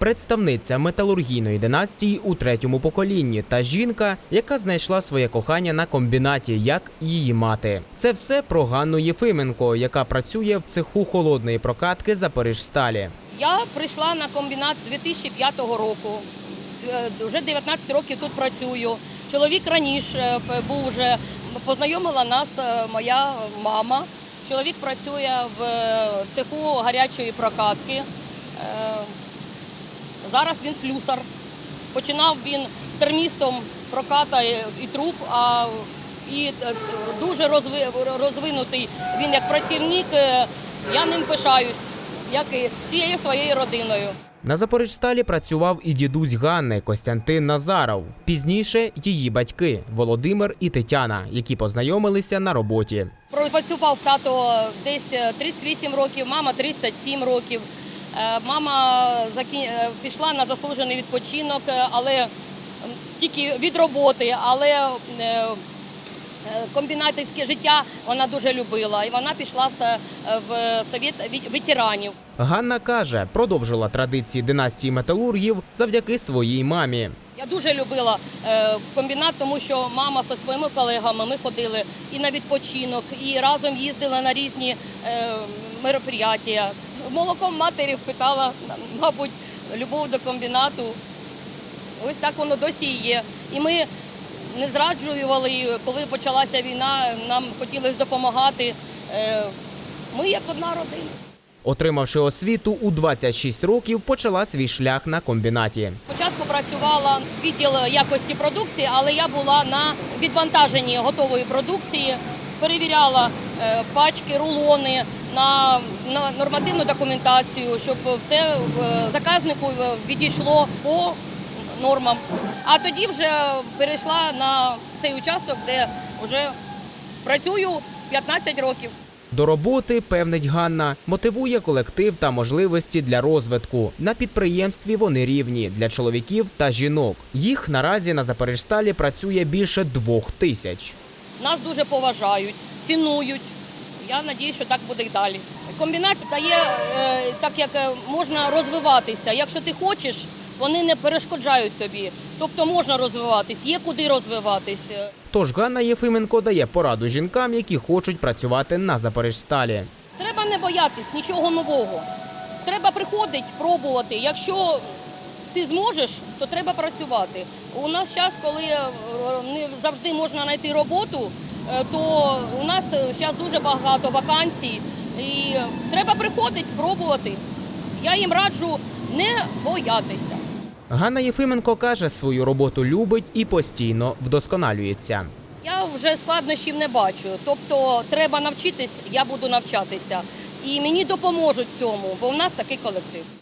представниця металургійної династії у третьому поколінні та жінка, яка знайшла своє кохання на комбінаті, як її мати. Це все про Ганну Єфименко, яка працює в цеху холодної прокатки Запоріжсталі. Я прийшла на комбінат 2005 року. Е, Вже 19 років тут працюю. Чоловік раніше е, був вже познайомила нас е, моя мама. Чоловік працює в цеху гарячої прокатки. Е, Зараз він слюсар. Починав він термістом прокатає і труб, а і е, дуже розви- розвинутий він як працівник. Е, Я ним пишаюсь, як і всією своєю родиною. На Запоріжсталі працював і дідусь Ганни Костянтин Назаров. Пізніше її батьки Володимир і Тетяна, які познайомилися на роботі. Працював тато десь е, 38 років, мама 37 років. Е, Мама е, пішла на заслужений відпочинок, е, але тільки від роботи, але комбінатівське життя вона дуже любила. І вона пішла все в совет ві- ветеранів. Ганна каже, продовжила традиції династії металургів завдяки своїй мамі. Я дуже любила комбінат, тому що мама зі своїми колегами ми ходили і на відпочинок, і разом їздили на різні мероприятия. Молоком матері впитала, мабуть, любов до комбінату. Ось так воно досі і є. І ми не зраджували, коли почалася війна, нам хотілося допомагати. Е, Ми як одна родина. Отримавши освіту у 26 років, почала свій шлях на комбінаті. Спочатку працювала відділ якості продукції, але я була на відвантаженні готової продукції, перевіряла е, пачки, рулони на, на нормативну документацію, щоб все е, заказнику е, відійшло по нормам. А тоді вже перейшла на цей участок, де вже працюю 15 років. До роботи, певнить Ганна, мотивує колектив та можливості для розвитку. На підприємстві вони рівні для чоловіків та жінок. Їх наразі на Запоріжсталі працює більше двох тисяч. Нас дуже поважають, цінують. Я сподіваюся, що так буде і далі. Комбінат дає е, так, як е, можна розвиватися. Якщо ти хочеш, вони не перешкоджають тобі. Тобто можна розвиватись, є куди розвиватись. Тож Ганна Єфименко дає пораду жінкам, які хочуть працювати на Запоріжсталі. Треба не боятись нічого нового. Треба приходити, пробувати. Якщо ти зможеш, то треба працювати. У нас час, коли е, не завжди можна знайти роботу, то у нас зараз дуже багато вакансій. І треба приходити, пробувати. Я їм раджу не боятися. Ганна Єфименко каже, свою роботу любить і постійно вдосконалюється. Я вже складнощів не бачу. Тобто треба навчитись, я буду навчатися. І мені допоможуть цьому, бо в нас такий колектив.